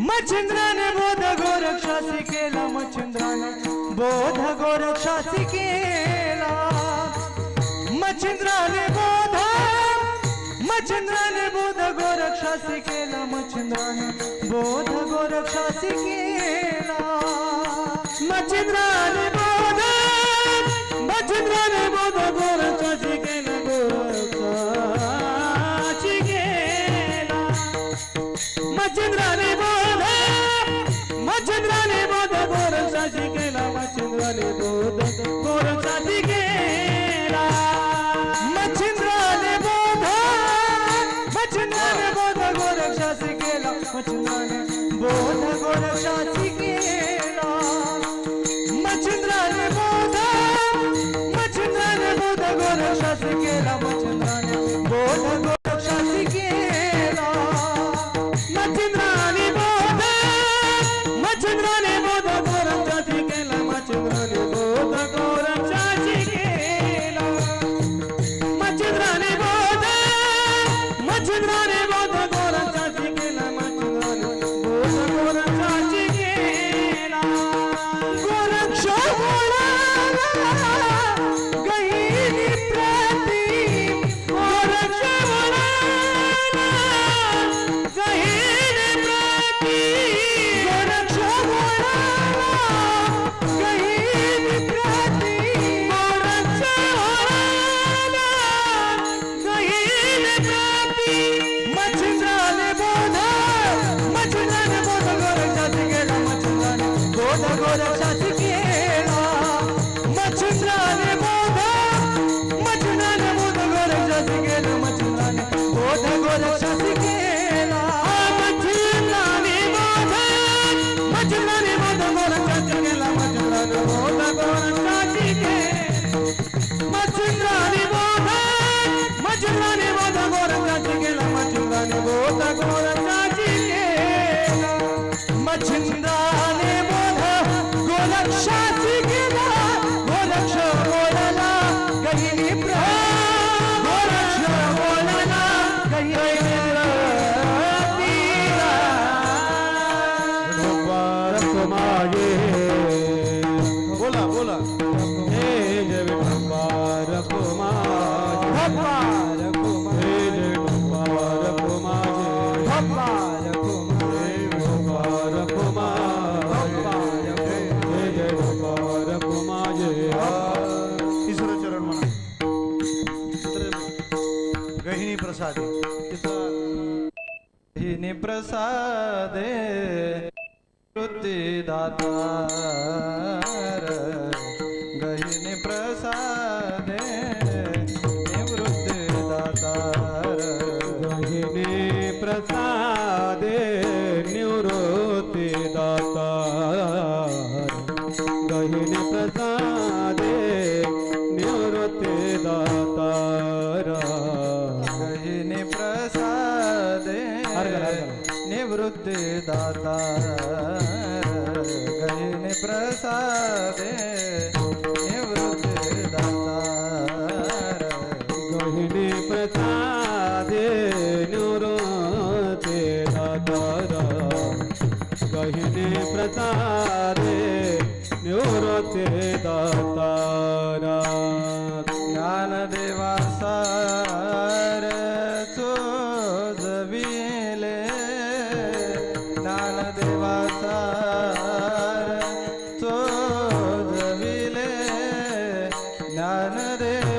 मच्छिंद्राने बोध गोरक्षासी केला, मच्छिंद्राने बोध गोरक्षासी केला। मच्छिंद्राने बोध मच्छिंद्राने बोध गोरक्षासी केला, मच्छिंद्राने बोध गोरक्षासी केला। मच्छिंद्राने बोध मच्छिंद्राने बोध गोरक्षासी केला गोरक्षासी केला। मच्छिंद्राने बोध मच्छिंद्राने बोध गोरक्षाची केला मच्छिंद्राने बोध गोरक्षाची केला बोध मच्छिंद्राने बोध गोरक्षाची केला बोध गोरक्षाची केला मच्छिंद्राने बोध बोध गोरक्षाची केला बोध गोरक्षाची केला போனா সাত हिने प्रसादे वृत्ती दातार गहिने प्रसादे निवृत्ती दातार गहिने प्रसादे निवृत्ती दातार गहिने प्रसाद निवृत्ति दाता गई प्रसादे निवृत्ति दाता गहिनी प्रसादे निवृत्ति दाता गहिनी प्रसादे निवृत्ति दाता ज्ञान देवासार चोजवी तो ज्ञान दे